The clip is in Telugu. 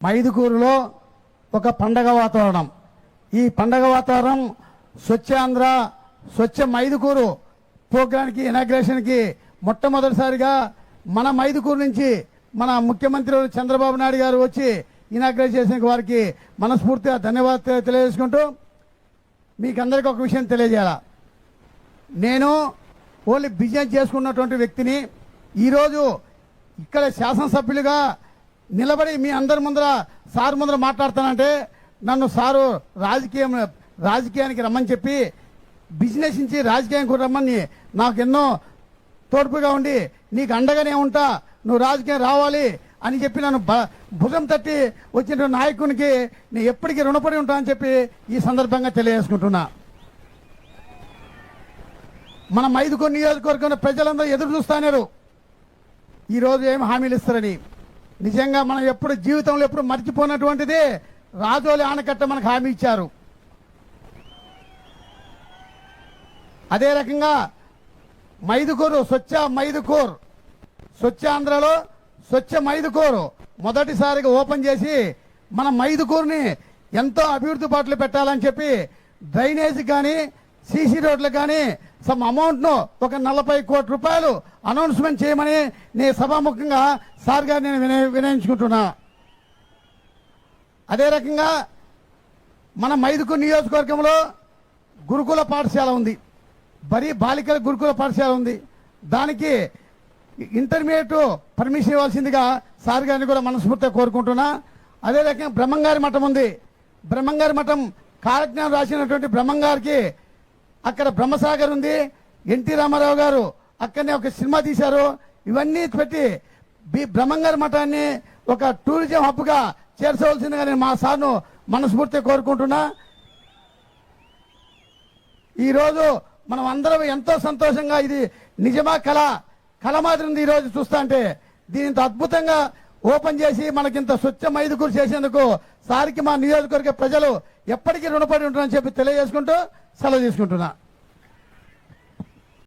మైదుకూరులో ఒక పండగ వాతావరణం. ఈ పండగ వాతావరణం స్వచ్ఛ ఆంధ్ర స్వచ్ఛ మైదుకూరు ప్రోగ్రాంకి ఇనాగ్రేషన్కి మొట్టమొదటిసారిగా మన మైదుకూరు నుంచి మన ముఖ్యమంత్రి చంద్రబాబు నాయుడు గారు వచ్చి ఇనాగ్రేట్ చేసిన వారికి మనస్ఫూర్తిగా ధన్యవాదాలు తెలియజేసుకుంటూ మీకందరికీ ఒక విషయం తెలియజేయాల? నేను ఓన్లీ బిజినెస్ చేసుకున్నటువంటి వ్యక్తిని ఈరోజు ఇక్కడ శాసనసభ్యులుగా నిలబడి మీ అందరి ముందర సార్ ముందర మాట్లాడతానంటే నన్ను సారు రాజకీయం రాజకీయానికి రమ్మని చెప్పి బిజినెస్ నుంచి రాజకీయానికి రమ్మని నాకు ఎన్నో తోడ్పుగా ఉండి నీకు అండగానే ఉంటా నువ్వు రాజకీయం రావాలి అని చెప్పి నన్ను భుజం తట్టి వచ్చిన నాయకునికి నేను ఎప్పటికీ రుణపడి ఉంటా అని చెప్పి ఈ సందర్భంగా తెలియజేసుకుంటున్నా. మన ఐదుగురు నియోజకవర్గంలో ప్రజలందరూ ఎదురు చూస్తానేరు ఈరోజు ఏం హామీలు ఇస్తారని? నిజంగా మనం ఎప్పుడు జీవితంలో ఎప్పుడు మర్చిపోయినటువంటిది రాజోలి ఆనకట్ట మనకు హామీ ఇచ్చారు. అదే రకంగా మైదుకూరు స్వచ్ఛ మైదుకూర్ స్వచ్ఛ ఆంధ్రలో స్వచ్ఛ మైదుకూరు మొదటిసారిగా ఓపెన్ చేసి మన మైదుకూరుని ఎంతో అభివృద్ధి బాటలు పెట్టాలని చెప్పి డ్రైనేజ్ కానీ సీసీ రోడ్లు కానీ సమ్ అమౌంట్ను ఒక నలభై కోట్ల రూపాయలు అనౌన్స్మెంట్ చేయమని నేను సభాముఖంగా సార్ గారు నేను వినయ వినయించుకుంటున్నా. అదే రకంగా మన మైదుకు నియోజకవర్గంలో గురుకుల పాఠశాల ఉంది. బరీ బాలికల గురుకుల పాఠశాల ఉంది. దానికి ఇంటర్మీడియట్ పర్మిషన్ ఇవ్వాల్సిందిగా సార్ గారిని కూడా మనస్ఫూర్తిగా కోరుకుంటున్నా. అదే రకంగా బ్రహ్మంగారి మఠం ఉంది. బ్రహ్మంగారి మఠం కాలజ్ఞానం రాసినటువంటి బ్రహ్మంగారికి అక్కడ బ్రహ్మసాగర్ ఉంది. ఎన్టీ రామారావు గారు అక్కడనే ఒక సినిమా తీశారు. ఇవన్నీ పెట్టి బి బ్రహ్మంగారి మఠాన్ని ఒక టూరిజం హబ్గా చేర్చవలసిందిగా నేను మా సార్ను మనస్ఫూర్తిగా కోరుకుంటున్నా. ఈరోజు మనం అందరం ఎంతో సంతోషంగా ఇది నిజమా కళ కళ మాదిరి ఉంది ఈరోజు చూస్తా అంటే దీనింత అద్భుతంగా ఓపెన్ చేసి మనకింత స్వచ్ఛ మైదుకూరు చేసేందుకు సారికి మా నియోజకవర్గ ప్రజలు ఎప్పటికీ రుణపడి ఉంటారని చెప్పి తెలియజేసుకుంటూ సెలవు తీసుకుంటున్నా.